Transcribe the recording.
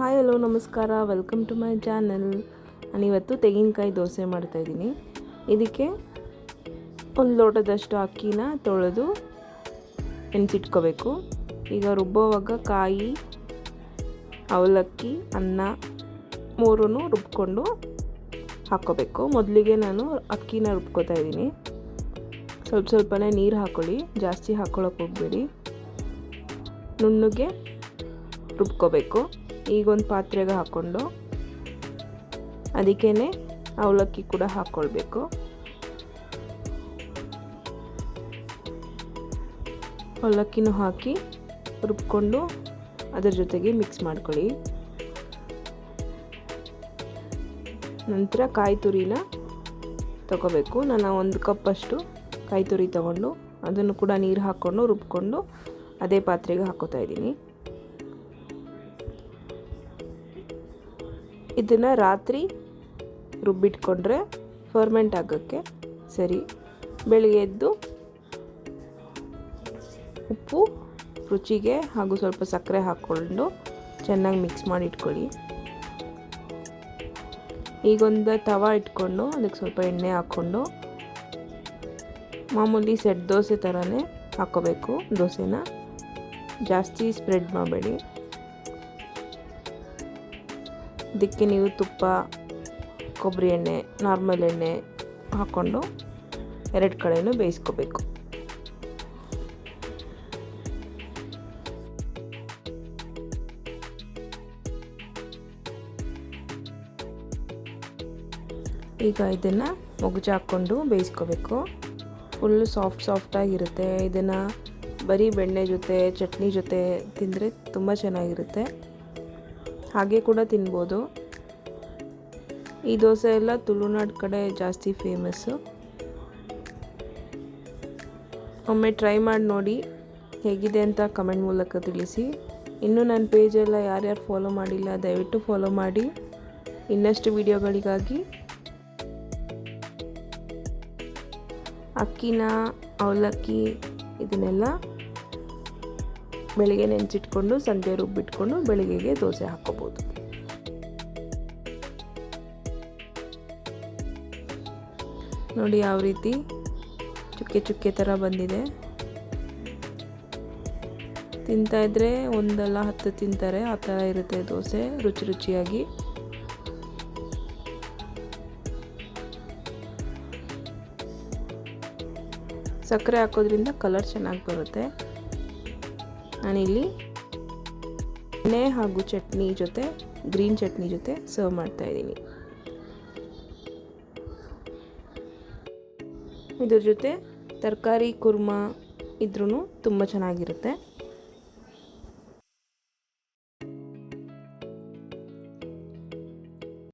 Hi, hello, ನಮಸ್ಕಾರ. Welcome to my channel ನಾನಿವತ್ತು ತೆಂಗಿನಕಾಯಿ ದೋಸೆ ಮಾಡ್ತಾಯಿದ್ದೀನಿ ಇದಕ್ಕೆ ಒಂದು ಲೋಟದಷ್ಟು ಅಕ್ಕಿನ ತೊಳೆದು ನೆನೆಸಿಟ್ಕೋಬೇಕು. ಈಗ ರುಬ್ಬೋವಾಗ ಕಾಯಿ, ಅವಲಕ್ಕಿ, ಅನ್ನ ಮೂರೂ ರುಬ್ಕೊಂಡು ಹಾಕ್ಕೋಬೇಕು. ಮೊದಲಿಗೆ ನಾನು ಅಕ್ಕಿನ ರುಬ್ಕೋತಾ ಇದ್ದೀನಿ. ಸ್ವಲ್ಪ ಸ್ವಲ್ಪನೇ ನೀರು ಹಾಕ್ಕೊಳ್ಳಿ ಜಾಸ್ತಿ ಹಾಕ್ಕೊಳಕ್ಕೆ ಹೋಗಬೇಡಿ. ನುಣ್ಣಗೆ ರುಬ್ಕೋಬೇಕು. ಈಗ ಒಂದು ಪಾತ್ರೆಗೆ ಹಾಕ್ಕೊಂಡು ಅದಕ್ಕೇ ಅವಲಕ್ಕಿ ಕೂಡ ಹಾಕ್ಕೊಳ್ಬೇಕು ಅವಲಕ್ಕಿನೂ ಹಾಕಿ ರುಬ್ಕೊಂಡು ಅದರ ಜೊತೆಗೆ ಮಿಕ್ಸ್ ಮಾಡ್ಕೊಳ್ಳಿ. ನಂತರ ಕಾಯಿ ತುರಿನ ತಗೋಬೇಕು. ನಾನು ಒಂದು ಕಪ್ಪಷ್ಟು ಕಾಯಿ ತುರಿ ತಗೊಂಡು ಅದನ್ನು ಕೂಡ ನೀರು ಹಾಕ್ಕೊಂಡು ರುಬ್ಕೊಂಡು ಅದೇ ಪಾತ್ರೆಗೆ ಹಾಕೋತಾ ಇದ್ದೀನಿ. ಇದನ್ನು ರಾತ್ರಿ ರುಬ್ಬಿಟ್ಕೊಂಡ್ರೆ ಫರ್ಮೆಂಟ್ ಆಗೋಕ್ಕೆ ಸರಿ. ಬೆಳಿಗ್ಗೆ ಎದ್ದು ಉಪ್ಪು, ರುಚಿಗೆ ಹಾಗೂ ಸ್ವಲ್ಪ ಸಕ್ಕರೆ ಹಾಕ್ಕೊಂಡು ಚೆನ್ನಾಗಿ ಮಿಕ್ಸ್ ಮಾಡಿ ಇಟ್ಕೊಳ್ಳಿ. ಈಗೊಂದು ತವ ಇಟ್ಕೊಂಡು ಅದಕ್ಕೆ ಸ್ವಲ್ಪ ಎಣ್ಣೆ ಹಾಕ್ಕೊಂಡು ಮಾಮೂಲಿ ಸೆಟ್ ದೋಸೆ ಥರನೇ ಹಾಕೋಬೇಕು ದೋಸೆನ ಜಾಸ್ತಿ ಸ್ಪ್ರೆಡ್ ಮಾಡಬೇಡಿ. ಇದಕ್ಕೆ ನೀವು ತುಪ್ಪ, ಕೊಬ್ಬರಿ ಎಣ್ಣೆ, ನಾರ್ಮಲ್ ಎಣ್ಣೆ ಹಾಕ್ಕೊಂಡು ಎರಡು ಕಡೆಯೂ ಬೇಯಿಸ್ಕೋಬೇಕು. ಈಗ ಇದನ್ನು ಮೊಗಜು ಹಾಕ್ಕೊಂಡು ಬೇಯಿಸ್ಕೋಬೇಕು. ಫುಲ್ ಸಾಫ್ಟ್ ಸಾಫ್ಟಾಗಿರುತ್ತೆ ಇದನ್ನು ಬರೀ ಬೆಣ್ಣೆ ಜೊತೆ, ಚಟ್ನಿ ಜೊತೆ ತಿಂದರೆ ತುಂಬ ಚೆನ್ನಾಗಿರುತ್ತೆ. ಹಾಗೆ ಕೂಡ ತಿನ್ಬೋದು. ಈ ದೋಸೆ ಎಲ್ಲ ತುಳುನಾಡು ಕಡೆ ಜಾಸ್ತಿ ಫೇಮಸ್ಸು ಒಮ್ಮೆ ಟ್ರೈ ಮಾಡಿ ನೋಡಿ ಹೇಗಿದೆ ಅಂತ ಕಮೆಂಟ್ ಮೂಲಕ ತಿಳಿಸಿ. ಇನ್ನೂ ನನ್ನ ಪೇಜೆಲ್ಲ ಯಾರ್ಯಾರು ಫಾಲೋ ಮಾಡಿಲ್ಲ, ದಯವಿಟ್ಟು ಫಾಲೋ ಮಾಡಿ. ಇನ್ನಷ್ಟು ವಿಡಿಯೋಗಳಿಗಾಗಿ ಅಕ್ಕಿನ, ಅವಲಕ್ಕಿ, ಇದನ್ನೆಲ್ಲ ಬೆಳಿಗ್ಗೆ ನೆನೆಸಿಟ್ಕೊಂಡು ಸಂಜೆ ರುಬ್ಬಿಟ್ಕೊಂಡು ಬೆಳಿಗ್ಗೆಗೆ ದೋಸೆ ಹಾಕ್ಕೋಬೋದು. ನೋಡಿ ಯಾವ ರೀತಿ ಚುಕ್ಕೆ ಚುಕ್ಕೆ ಥರ ಬಂದಿದೆ. ತಿಂತಾ ಇದ್ರೆ ಒಂದಲ್ಲ ಹತ್ತು ತಿಂತಾರೆ, ಆ ಥರ ಇರುತ್ತೆ ದೋಸೆ, ರುಚಿ ರುಚಿಯಾಗಿ. ಸಕ್ಕರೆ ಹಾಕೋದ್ರಿಂದ ಕಲರ್ ಚೆನ್ನಾಗಿ ಬರುತ್ತೆ. ನಾನಿಲ್ಲಿ ಎಣ್ಣೆ ಹಾಗೂ ಚಟ್ನಿ ಜೊತೆ, ಗ್ರೀನ್ ಚಟ್ನಿ ಜೊತೆ ಸರ್ವ್ ಮಾಡ್ತಾ ಇದ್ದೀನಿ. ಇದ್ರ ಜೊತೆ ತರಕಾರಿ, ಕುರ್ಮಾ ಇದ್ರೂ ತುಂಬ ಚೆನ್ನಾಗಿರುತ್ತೆ.